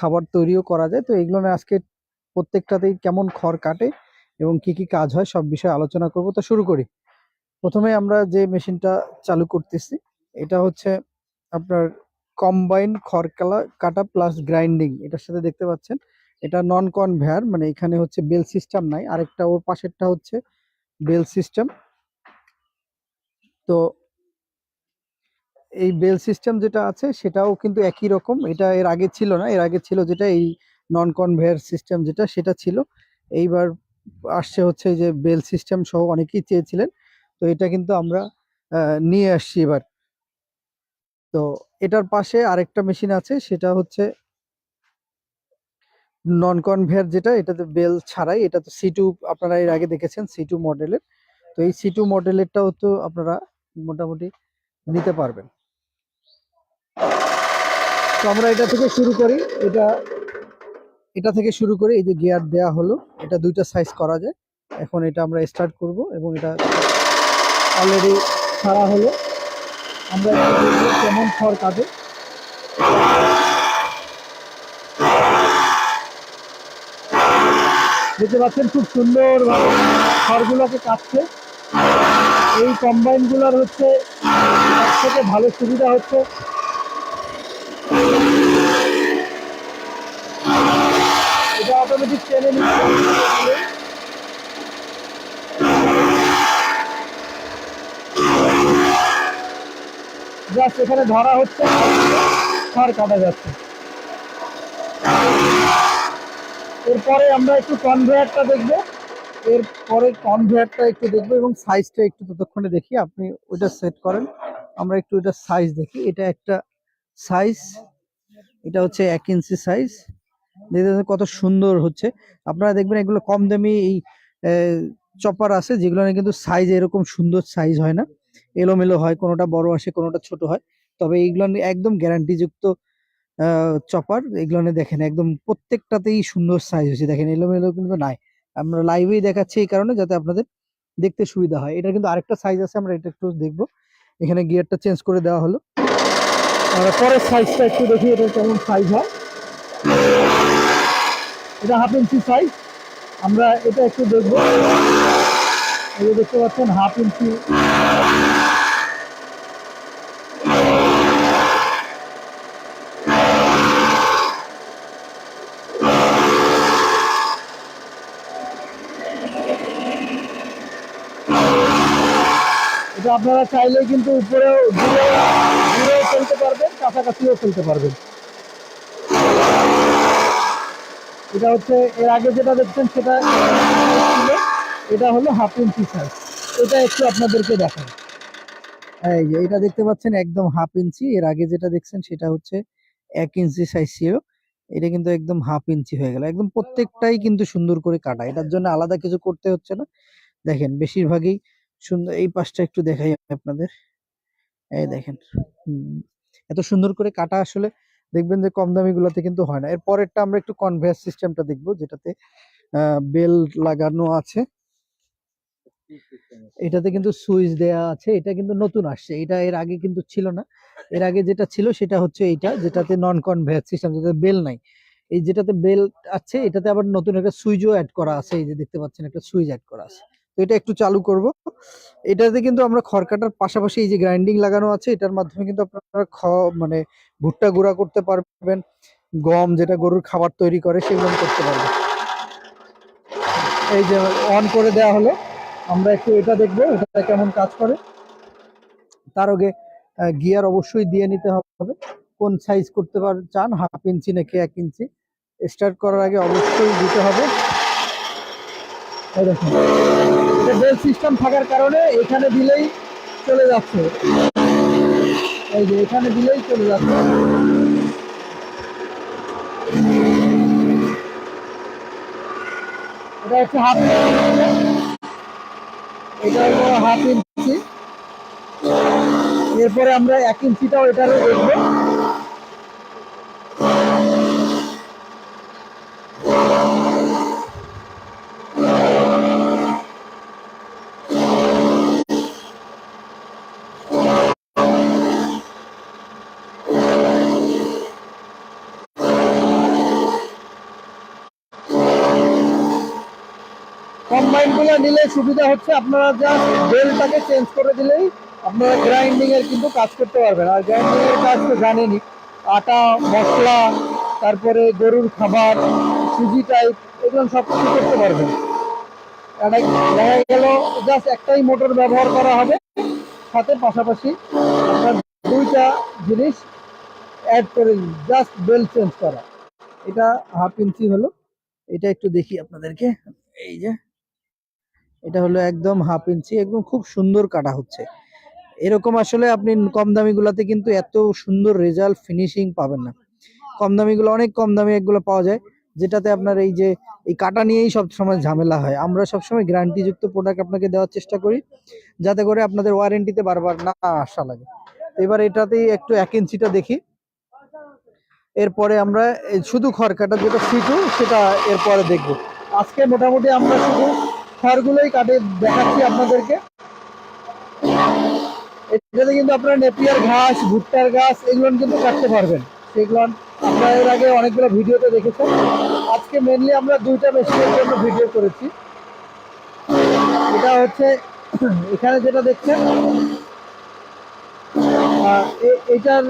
খাবার তৈরিও করা যায়। তো এগুলো আজকে প্রত্যেকটাতেই কেমন খড় কাটে এবং কি কি কাজ হয় সব বিষয়ে আলোচনা করব। তো শুরু করি। প্রথমে আমরা যে মেশিনটা চালু করতেছি, এটা হচ্ছে আপনার কম্বাইন খড় কালা কাটা প্লাস গ্রাইন্ডিং এটার সাথে দেখতে পাচ্ছেন। এটা নন কনভেয়ার মানে এখানে হচ্ছে বেল সিস্টেম নাই। আরেকটা ওর পাশেরটা হচ্ছে বেল সিস্টেম তো এই বেল সিস্টেম যেটা আছে সেটাও কিন্তু একই রকম। এটা এর আগে ছিল না। এর আগে ছিল যেটা, এই নন কনভেয়ার সিস্টেম যেটা, সেটা ছিল। এইবার আসছে হচ্ছে যে বেল সিস্টেম সহ অনেকেই চেয়েছিলেন। তো এটা কিন্তু আমরা নিয়ে আসছি এবার। তো এটার পাশে আরেকটা মেশিন আছে, সেটা হচ্ছে নন কনভেয়ার যেটা, এটাতে বেল ছাড়াই। এটা তো সি টু আপনারা এর আগে দেখেছেন সি টু মডেলের তো এই সি টু মডেলেরটাও তো আপনারা মোটামুটি নিতে পারবেন। তো আমরা এটা থেকে শুরু করি। এটা এটা থেকে শুরু করে এই যে গিয়ার দেয়া হলো, এটা দুইটা সাইজ করা যায়। এখন এটা আমরা স্টার্ট করব এবং এটা অলরেডি ছাড়া হলো। আমরা কেমন খড় কাটে। দেখতে পাচ্ছেন খুব সুন্দর খড়গুলোকে কাটছে। এই কম্বাইনগুলার হচ্ছে সব থেকে ভালো সুবিধা হচ্ছে এটা অটোমেটিক ধরা হচ্ছে খড় কাটা যাচ্ছে। এরপরে আমরা একটু কনভেয়ারটা দেখব। এরপরে কনভেয়ারটা একটু দেখব এবং সাইজটা একটু ততক্ষণে দেখি। আপনি ওইটা সেট করেন। আমরা একটু এটা সাইজ দেখি। এটা একটা সাইজ এটা হচ্ছে এক ইঞ্চি সাইজ দেখতে কত সুন্দর হচ্ছে। আপনারা দেখবেন এগুলো কম দামি এই চপার আছে, যেগুলো কিন্তু সাইজ এরকম সুন্দর সাইজ হয় না। এলোমেলো হয়, কোনোটা বড় আসে, কোনোটা ছোট হয়। তবে এইগুলো একদম গ্যারান্টিযুক্ত চপার, এগুলো দেখেন, একদম প্রত্যেকটাতেই সুন্দর সাইজ হয়েছে দেখেন এলোমেলো কিন্তু নাই। আমরা লাইভেই দেখাচ্ছি এই কারণে যাতে আপনাদের দেখতে সুবিধা হয়। এটা কিন্তু আরেকটা সাইজ আছে, আমরা এটা একটু দেখব। এখানে গিয়ারটা চেঞ্জ করে দেওয়া হলো। পরের সাইজটা একটু দেখি, এটা কেমন সাইজ হয়। এটা হাফ ইঞ্চি সাইজ আমরা এটা একটু দেখব। এই দেখতে পাচ্ছেন হাফ ইঞ্চি এটা আপনারা চাইলে কিন্তু উপরেও দূরেও দূরেও ফেলতে পারবেন কাছাকাছিও ফেলতে পারবেন। এটা হচ্ছে, এর আগে যেটা দেখছেন সেটা এটা হলো হাফ ইঞ্চি সাইজ এটা একটু আপনাদেরকে দেখাই। এটা দেখতে পাচ্ছেন একদম হাফ ইঞ্চি। এর আগে যেটা দেখছেন সেটা হচ্ছে এক ইঞ্চি সাইজ ছিল। এটা কিন্তু একদম হাফ ইঞ্চি হয়ে গেল। একদম প্রত্যেকটাই কিন্তু সুন্দর করে কাটা। এটার জন্য আলাদা কিছু করতে হচ্ছে না। দেখেন, বেশিরভাগই সুন্দর। এই পাশটা একটু দেখাই আপনাদের। এই দেখেন এত সুন্দর করে কাটা আসলে দেখবেন যে কম দামি গুলোতে কিন্তু হয় না। এর পরেরটা আমরা একটু কনভেয়ার সিস্টেমটা দেখব, যেটাতে বেল লাগানো আছে। এটাতে কিন্তু সুইচ দেয়া আছে। এটা কিন্তু নতুন আসছে। এটা এর আগে কিন্তু ছিল না। এর আগে যেটা ছিল সেটা হচ্ছে এইটা, যেটাতে নন কনভেয়ার সিস্টেম যেটাতে বেল নাই। এই যেটাতে বেল আছে, এটাতে আবার নতুন একটা সুইচও অ্যাড করা আছে। এই যে দেখতে পাচ্ছেন, একটা সুইচ অ্যাড করা আছে। এটা একটু চালু করব। এটাতে কিন্তু আমরা খড় কাটার পাশাপাশি এই যে গ্রাইন্ডিং লাগানো আছে, এটার মাধ্যমে কিন্তু আপনারা খ মানে ভুট্টা গুঁড়া করতে পারবেন, গম যেটা গরুর খাবার তৈরি করে সেগুলো করতে পারবেন। এই যে অন করে দেওয়া হলো, আমরা একটু এটা দেখব, এটা কেমন কাজ করে। তার আগে গিয়ার অবশ্যই দিয়ে নিতে হবে। কোন সাইজ করতে পার, চান? হাফ ইঞ্চি নাকি এক ইঞ্চি স্টার্ট করার আগে অবশ্যই দিতে হবে। দেখুন। বেল সিস্টেম থাকার কারণে এখানে দিলেই চলে যাচ্ছে। এই যে এখানে দিলেই চলে যাচ্ছে। এটা হচ্ছে হাফ এটা হলো হাফ ইঞ্চি এরপরে আমরা এক ইঞ্চিটাও এটারও দেখব কম্বাইনগুলো নিলে সুবিধা হচ্ছে আপনারা জাস্ট বেলটাকে চেঞ্জ করে দিলেই আপনারা গ্রাইন্ডিং এর কিন্তু কাজ করতে পারবেন। আর গ্রাইন্ডিং এর কাজ তো জানেনই, আটা, মশলা, তারপরে গরুর খাবার, সুজি টাইপ এগুলো সব কিছু করতে পারবেন। দেখা গেল জাস্ট একটাই মোটর ব্যবহার করা হবে। সাথে পাশাপাশি আপনার দুইটা জিনিস অ্যাড করে জাস্ট বেল চেঞ্জ করা। এটা হাফ ইঞ্চি হলো। এটা একটু দেখি আপনাদেরকে। এই যে। এটা হলো একদম হাফ ইঞ্চি, একদম খুব সুন্দর কাটা হচ্ছে। এরকম আসলে আপনি কম দামি গুলাতে কিন্তু এত সুন্দর রেজাল্ট ফিনিশিং পাবেন না। কম দামি গুলো অনেক কম দামি এগুলো পাওয়া যায়, যেটাতে আপনার এই যে, এই কাটা নিয়েই সব সময় ঝামেলা হয়। আমরা সবসময় গ্যারান্টি যুক্ত প্রোডাক্ট আপনাকে দেওয়ার চেষ্টা করি, যাতে করে আপনাদের ওয়ারেন্টিতে বারবার না আসা লাগে। এবার এটাতেই একটু এক ইঞ্চিটা দেখি। এরপরে আমরা শুধু খড় কাটা যেটা ফিটু সেটা এরপরে দেখব। আজকে মোটামুটি আমরা শুধু খড়গুলোই কাটে, দেখাচ্ছি আপনাদেরকে। এটাতে কিন্তু আপনারা নেপিয়ার ঘাস, ভুট্টার ঘাস, এগুলো কিন্তু কাটতে পারবেন। সেগুলো আপনারা এর আগে অনেকগুলো ভিডিওতে দেখেছেন। আজকে মেনলি আমরা দুইটা মেশিনের জন্য ভিডিও করেছি। এটা হচ্ছে, এখানে যেটা দেখছেন এটার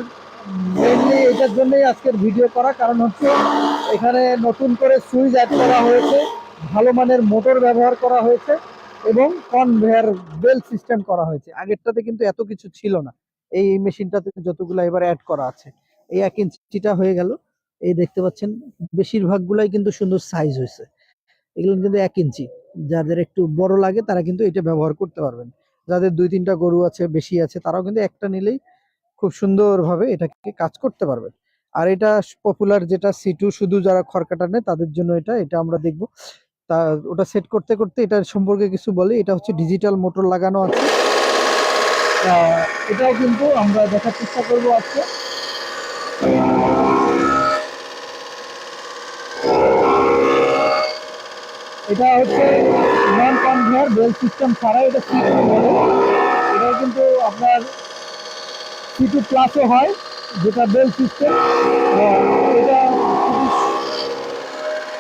মেনলি এটার জন্যই আজকের ভিডিও করা। কারণ হচ্ছে, এখানে নতুন করে সুইচ অ্যাড করা হয়েছে। ভালো মানের মোটর ব্যবহার করা হয়েছে এবং কনভেয়ার বেল সিস্টেম করা হয়েছে। আগেরটাতে কিন্তু এত কিছু ছিল না। এই মেশিনটাতে যতগুলো এবার অ্যাড করা আছে। এই এক ইঞ্চিটা হয়ে গেল। এই দেখতে পাচ্ছেন, বেশিরভাগগুলাই কিন্তু সুন্দর সাইজ হয়েছে। এগুলো কিন্তু এক ইঞ্চি। যাদের একটু বড় লাগে, তারা কিন্তু এটা ব্যবহার করতে পারবেন। যাদের দুই তিনটা গরু আছে, বেশি আছে, তারাও কিন্তু একটা নিলেই খুব সুন্দরভাবে এটাকে কাজ করতে পারবেন। আর এটা পপুলার যেটা সিটু শুধু যারা খড়কাটা নেয়, তাদের জন্য এটা এটা আমরা দেখব। তা ওটা সেট করতে করতে এটার সম্পর্কে কিছু বলি। এটা হচ্ছে ডিজিটাল মোটর লাগানো আছে। এটাও কিন্তু আমরা দেখার চেষ্টা করব আজকে। এটা হচ্ছে নন কনভেয়ার বেল সিস্টেম ছাড়া এটা সিটু বলে এটা কিন্তু আপনার সিটু প্লাসও হয়, যেটা বেল সিস্টেম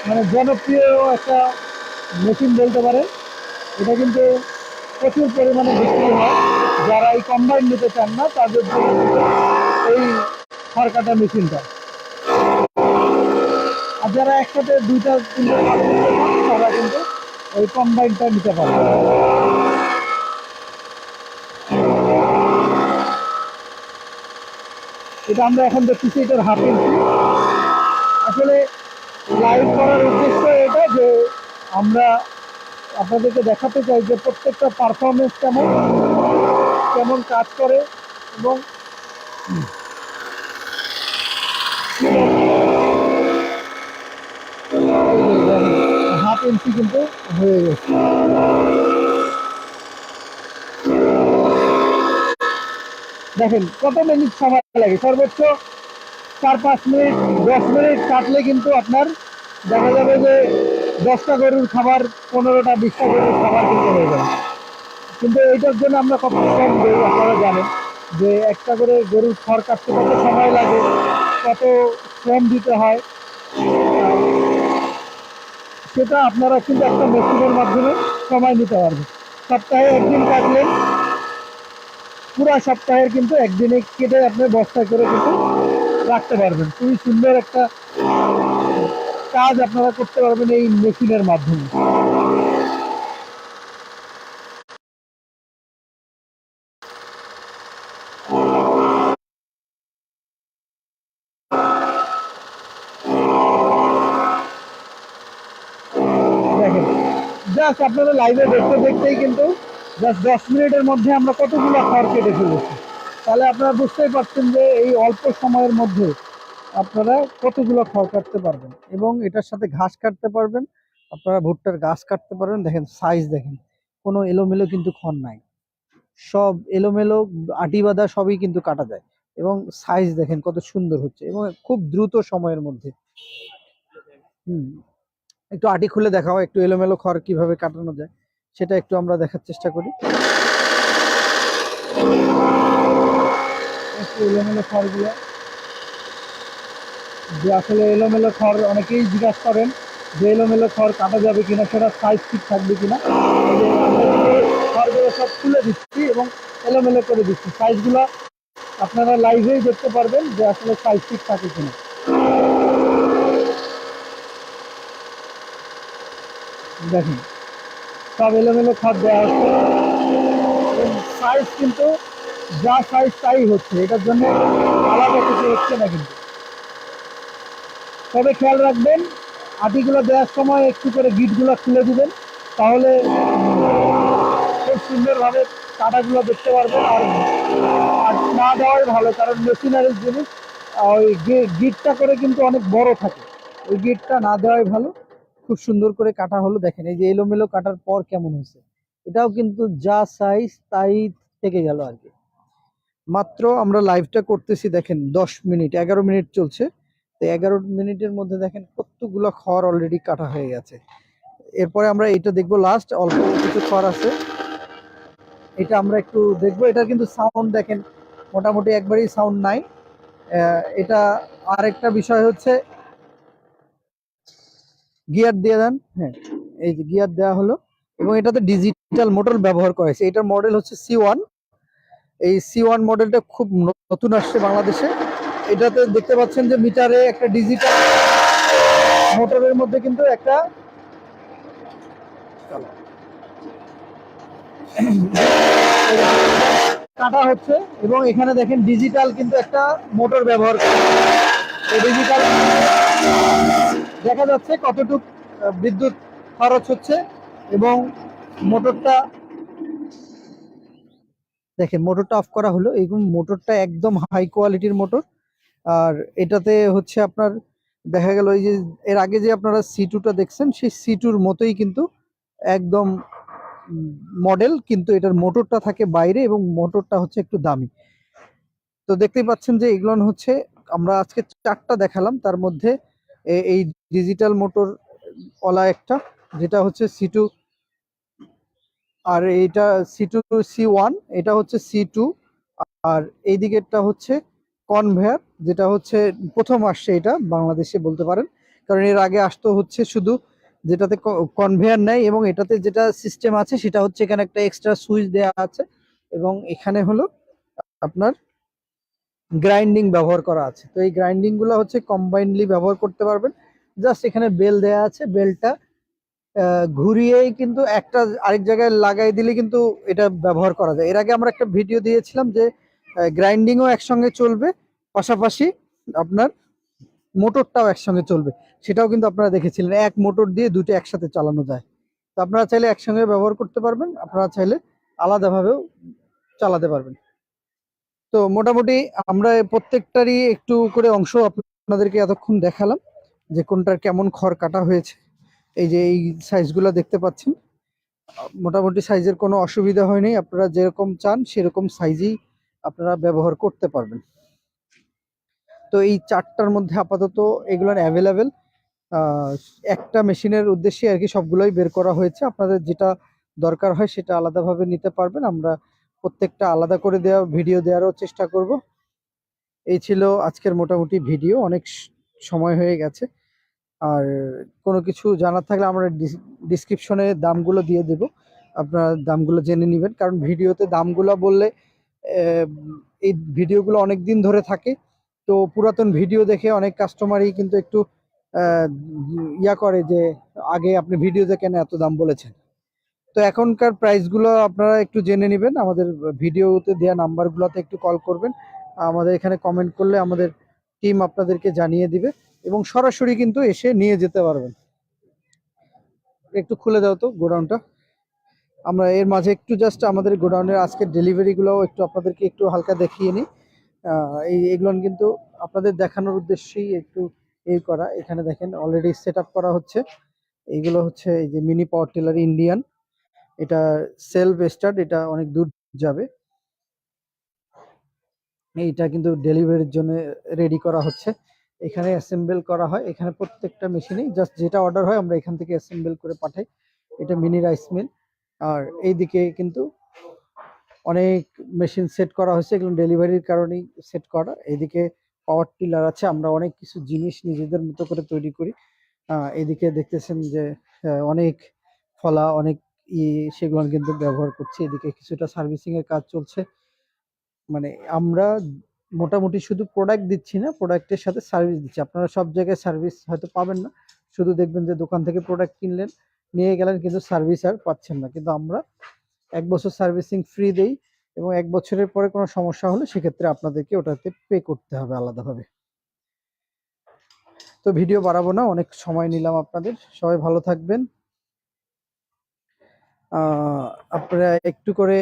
মানে জনপ্রিয় একটা মেশিন বলতে পারে এটা কিন্তু প্রচুর পরিমাণে বিক্রি হয়। যারা এই কম্বাইন নিতে চান না, তাদের জন্য এই খড় কাটা মেশিনটা আর যারা একসাথে দুইটা তারা কিন্তু ওই কম্বাইনটা নিতে পারে এটা আমরা এখন দেখতেছি, এটার হাফ আসলে লাইভ করার উদ্দেশ্য এটা যে আমরা আপনাদেরকে দেখাতে চাই যে প্রত্যেকটা পারফরমেন্স কেমন কেমন কাজ করে এবং হাফ ইঞ্চি কিন্তু হয়ে গেছে। দেখেন কত মিনিট সময় লাগে। সর্বোচ্চ চার পাঁচ মিনিট, দশ মিনিট কাটলে কিন্তু আপনার দেখা যাবে যে দশটা গরুর খাবার, পনেরোটা, বিশটা গরুর খাবার কিন্তু হয়ে যাবে। কিন্তু এইটার জন্য আমরা কত কম দিই আপনারা জানেন, যে একটা করে গরুর খড় কাটতে কত সময় লাগে, কত শ্রম দিতে হয়। সেটা আপনারা কিন্তু একটা মেশিনের মাধ্যমে সময় নিতে পারবেন। সপ্তাহে একদিন কাটলেন পুরো সপ্তাহের কিন্তু একদিনে কেটে আপনি বস্তায় করে কিন্তু রাখতে পারবেন। খুবই সুন্দর একটা কাজ আপনারা করতে পারবেন এই মেশিনের মাধ্যমে। জাস্ট আপনারা লাইভে দেখতে দেখতেই কিন্তু জাস্ট দশ মিনিটের মধ্যে আমরা কতগুলো খড় কেটে ফেলেছি। তাহলে আপনারা বুঝতেই পারছেন যে এই অল্প সময়ের মধ্যে আপনারা কতগুলো খড় কাটতে পারবেন এবং এটার সাথে ঘাস কাটতে পারবেন, আপনারা ভুট্টার গাছ কাটতে পারবেন। দেখেন সাইজ দেখেন, কোনো এলোমেলো কিন্তু খড় নাই। সব এলোমেলো, আটি বাঁধা সবই কিন্তু কাটা যায় এবং সাইজ দেখেন কত সুন্দর হচ্ছে এবং খুব দ্রুত সময়ের মধ্যে। হুম, একটু আটি খুলে দেখাও, একটু এলোমেলো খড় কীভাবে কাটানো যায়, সেটা একটু আমরা দেখার চেষ্টা করি। একটু এলোমেলো খড়গুলো যে আসলে এলোমেলো খড় অনেকেই জিজ্ঞাসা করেন যে এলোমেলো খড় কাটা যাবে কিনা, সেটা সাইজ ঠিক থাকবে কিনা। খড়গুলো সব তুলে দিচ্ছি এবং এলোমেলো করে দিচ্ছি। সাইজগুলো আপনারা লাইভেই দেখতে পারবেন যে আসলে সাইজ ঠিক থাকে কিনা। দেখেন, সব এলোমেলো খড় দেওয়া হচ্ছে সাইজ কিন্তু যা সাইজ তাই হচ্ছে, এটার জন্য আলাদা কিছু হচ্ছে না কিন্তু। তবে খেয়াল রাখবেন আটিগুলো দেওয়ার সময় একটু করে গিটগুলো খুলে দিবেন, তাহলে খুব সুন্দরভাবে কাটাগুলো দেখতে পারবেন আর আর না দেওয়াই ভালো, কারণ মেশিনারির জিনিস ওই গিটটা করে কিন্তু অনেক বড় থাকে। ওই গিটটা না দেওয়াই ভালো। খুব সুন্দর করে কাটা হলো, দেখেন, এই যে এলোমেলো কাটার পর কেমন হয়েছে। এটাও কিন্তু যা সাইজ তাই থেকে গেল আর কি। মাত্র আমরা লাইভটা করতেছি, দেখেন, দশ মিনিট, এগারো মিনিট চলছে। তো এগারো মিনিটের মধ্যে দেখেন কতগুলো খড় অলরেডি কাটা হয়ে গেছে। এরপরে আমরা এটা দেখব লাস্ট অল্প কিছু খড় আছে। এটা আমরা একটু দেখব এটা কিন্তু সাউন্ড দেখেন, মোটামুটি একবারই সাউন্ড নাই। এটা আরেকটা বিষয় হচ্ছে গিয়ার দিয়ে দেন হ্যাঁ এই যে গিয়ার দেওয়া হলো। এবং এটাতে ডিজিটাল মোটর ব্যবহার করা হয়েছে। এটার মডেল হচ্ছে সি ওয়ান এই সি ওয়ান মডেলটা খুব নতুন আসছে বাংলাদেশে। এটাতে দেখতে পাচ্ছেন যে মিটারে একটা ডিজিটাল মোটরের মধ্যে কিন্তু একটা কাটা হচ্ছে এবং এখানে দেখেন ডিজিটাল কিন্তু একটা মোটর ব্যবহার ডিজিটাল দেখা যাচ্ছে কতটুক বিদ্যুৎ খরচ হচ্ছে এবং মোটরটা দেখেন, মোটরটা অফ করা হলো। এই মোটরটা একদম হাই কোয়ালিটির মোটর। আর এটাতে হচ্ছে আপনার, দেখা গেল এই যে, এর আগে যে আপনারা সি টুটা দেখছেন, সেই সি টুর মতোই কিন্তু একদম মডেল কিন্তু এটার মোটরটা থাকে বাইরে এবং মোটরটা হচ্ছে একটু দামি। তো দেখতেই পাচ্ছেন যে এগুলো হচ্ছে, আমরা আজকে চারটা দেখালাম। তার মধ্যে এই ডিজিটাল মোটর ওলা একটা, যেটা হচ্ছে সি টু আর এইটা সি টু সি ওয়ান এটা হচ্ছে সি টু আর এই দিকেরটা হচ্ছে কনভেয়ার যেটা হচ্ছে প্রথম আসছে এটা বাংলাদেশে বলতে পারেন। কারণ এর আগে আসতো হচ্ছে শুধু যেটাতে কনভেয়ার নেই এবং এটাতে যেটা সিস্টেম আছে সেটা হচ্ছে এখানে একটা এক্সট্রা সুইচ দেওয়া আছে এবং এখানে হলো আপনার গ্রাইন্ডিং ব্যবহার করা আছে। তো এই গ্রাইন্ডিংগুলো হচ্ছে কম্বাইনলি ব্যবহার করতে পারবেন। জাস্ট এখানে বেল দেয়া আছে বেলটা ঘুরিয়েই কিন্তু একটা আরেক জায়গায় লাগাই দিলে কিন্তু এটা ব্যবহার করা যায়। এর আগে আমরা একটা ভিডিও দিয়েছিলাম যে গ্রাইন্ডিংও একসঙ্গে চলবে, পাশাপাশি আপনার মোটরটাও একসঙ্গে চলবে। সেটাও কিন্তু আপনারা দেখেছিলেন, এক মোটর দিয়ে দুটো একসাথে চালানো যায়। তো আপনারা চাইলে একসঙ্গে ব্যবহার করতে পারবেন, আপনারা চাইলে আলাদাভাবেও চালাতে পারবেন। তো মোটামুটি আমরা প্রত্যেকটারই একটু করে অংশ আপনাদেরকে এতক্ষণ দেখালাম যে কোনটার কেমন খড় কাটা হয়েছে। এই যে এই সাইজগুলো দেখতে পাচ্ছেন, মোটামুটি সাইজের কোনো অসুবিধা হয়নি। আপনারা যেরকম চান, সেরকম সাইজেই আপনারা ব্যবহার করতে পারবেন। তো এই চারটার মধ্যে আপাতত এগুলো অ্যাভেলেবেল একটা মেশিনের উদ্দেশ্যে আর কি সবগুলোই বের করা হয়েছে। আপনাদের যেটা দরকার হয়, সেটা আলাদাভাবে নিতে পারবেন। আমরা প্রত্যেকটা আলাদা করে দেওয়া ভিডিও দেওয়ারও চেষ্টা করব। এই ছিল আজকের মোটামুটি ভিডিও অনেক সময় হয়ে গেছে। আর কোনো কিছু জানার থাকলে আমরা ডিসক্রিপশনে দামগুলো দিয়ে দেব। আপনারা দামগুলো জেনে নেবেন, কারণ ভিডিওতে দামগুলো বললে এই ভিডিওগুলো অনেক দিন ধরে থাকে। তো পুরাতন ভিডিও দেখে অনেক কাস্টমারই কিন্তু একটু ইয়া করে যে, আগে আপনি ভিডিওতে কেন এত দাম বলেছেন। তো এখনকার প্রাইসগুলো আপনারা একটু জেনে নেবেন, আমাদের ভিডিওতে দেওয়া নাম্বারগুলোতে একটু কল করবেন। আমাদের এখানে কমেন্ট করলে আমাদের টিম আপনাদেরকে জানিয়ে দিবে। এবং সরাসরি কিন্তু এসে নিয়ে যেতে পারবেন। একটু খুলে দাও তো গোডাউনটা। আমরা এর মাঝে একটু জাস্ট আমাদের গোডাউনের আজকের ডেলিভারিগুলোও একটু আপনাদেরকে একটু হালকা দেখিয়ে নিই। এই এগুলো কিন্তু আপনাদের দেখানোর উদ্দেশ্যেই একটু এই করা। এখানে দেখেন অলরেডি সেট করা হচ্ছে। এইগুলো হচ্ছে এই যে মিনি পাওয়ার টিলার ইন্ডিয়ান এটা সেলফ স্টার্ট এটা অনেক দূর যাবে। এইটা কিন্তু ডেলিভারির জন্য রেডি করা হচ্ছে। এখানে অ্যাসেম্বল করা হয়। এখানে প্রত্যেকটা মেশিনেই জাস্ট যেটা অর্ডার হয় আমরা এখান থেকে অ্যাসেম্বল করে পাঠাই। এটা মিনি রাইস মিল আর এইদিকে কিন্তু অনেক মেশিন সেট করা হয়েছে। এগুলো ডেলিভারির কারণেই সেট করা। এইদিকে পাওয়ার টিলার আছে। আমরা অনেক কিছু জিনিস নিজেদের মতো করে তৈরি করি। এদিকে দেখতেছেন যে অনেক ফলা, অনেক ই, সেগুলো কিন্তু ব্যবহার করছি। এদিকে কিছুটা সার্ভিসিংয়ের কাজ চলছে। মানে আমরা মোটামুটি শুধু প্রোডাক্ট দিচ্ছি না প্রোডাক্টের সাথে সার্ভিস দিচ্ছি। আপনারা সব জায়গায় সার্ভিস হয়তো পাবেন না। শুধু দেখবেন যে দোকান থেকে প্রোডাক্ট কিনলেন, নিয়ে গেলেন কিন্তু সার্ভিস আর পাচ্ছেন না। কিন্তু আমরা এক বছর সার্ভিসিং ফ্রি দেই এবং এক বছরের পরে কোনো সমস্যা হলে সেক্ষেত্রে আপনাদেরকে ওটাতে পে করতে হবে আলাদাভাবে। তো ভিডিও বাড়াবো না, অনেক সময় নিলাম আপনাদের। সবাই ভালো থাকবেন। আপনারা একটু করে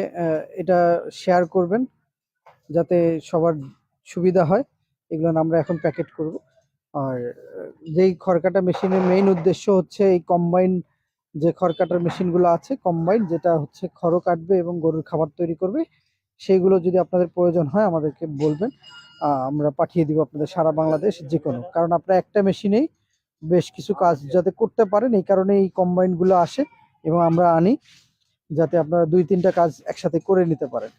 এটা শেয়ার করবেন। যাতে সবার সুবিধা হয়, এগুলো আমরা এখন প্যাকেট করব। আর যেই খড়কাটা মেশিনের মেইন উদ্দেশ্য হচ্ছে এই কম্বাইন যে খড়কাটার মেশিনগুলো আছে কম্বাইন যেটা হচ্ছে খড়ও কাটবে এবং গরুর খাবার তৈরি করবে, সেইগুলো যদি আপনাদের প্রয়োজন হয় আমাদেরকে বলবেন। আমরা পাঠিয়ে দিব আপনাদের সারা বাংলাদেশ যে কোনো কারণ আপনারা একটা মেশিনেই বেশ কিছু কাজ যাতে করতে পারেন, এই কারণে এই কম্বাইনগুলো আসে এবং আমরা আনি, যাতে আপনারা দুই তিনটা কাজ একসাথে করে নিতে পারেন।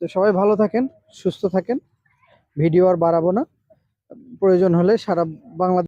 তো সবাই ভালো থাকেন সুস্থ থাকেন। ভিডিও আর বাড়াবো না। প্রয়োজন হলে সারা বাংলাদেশ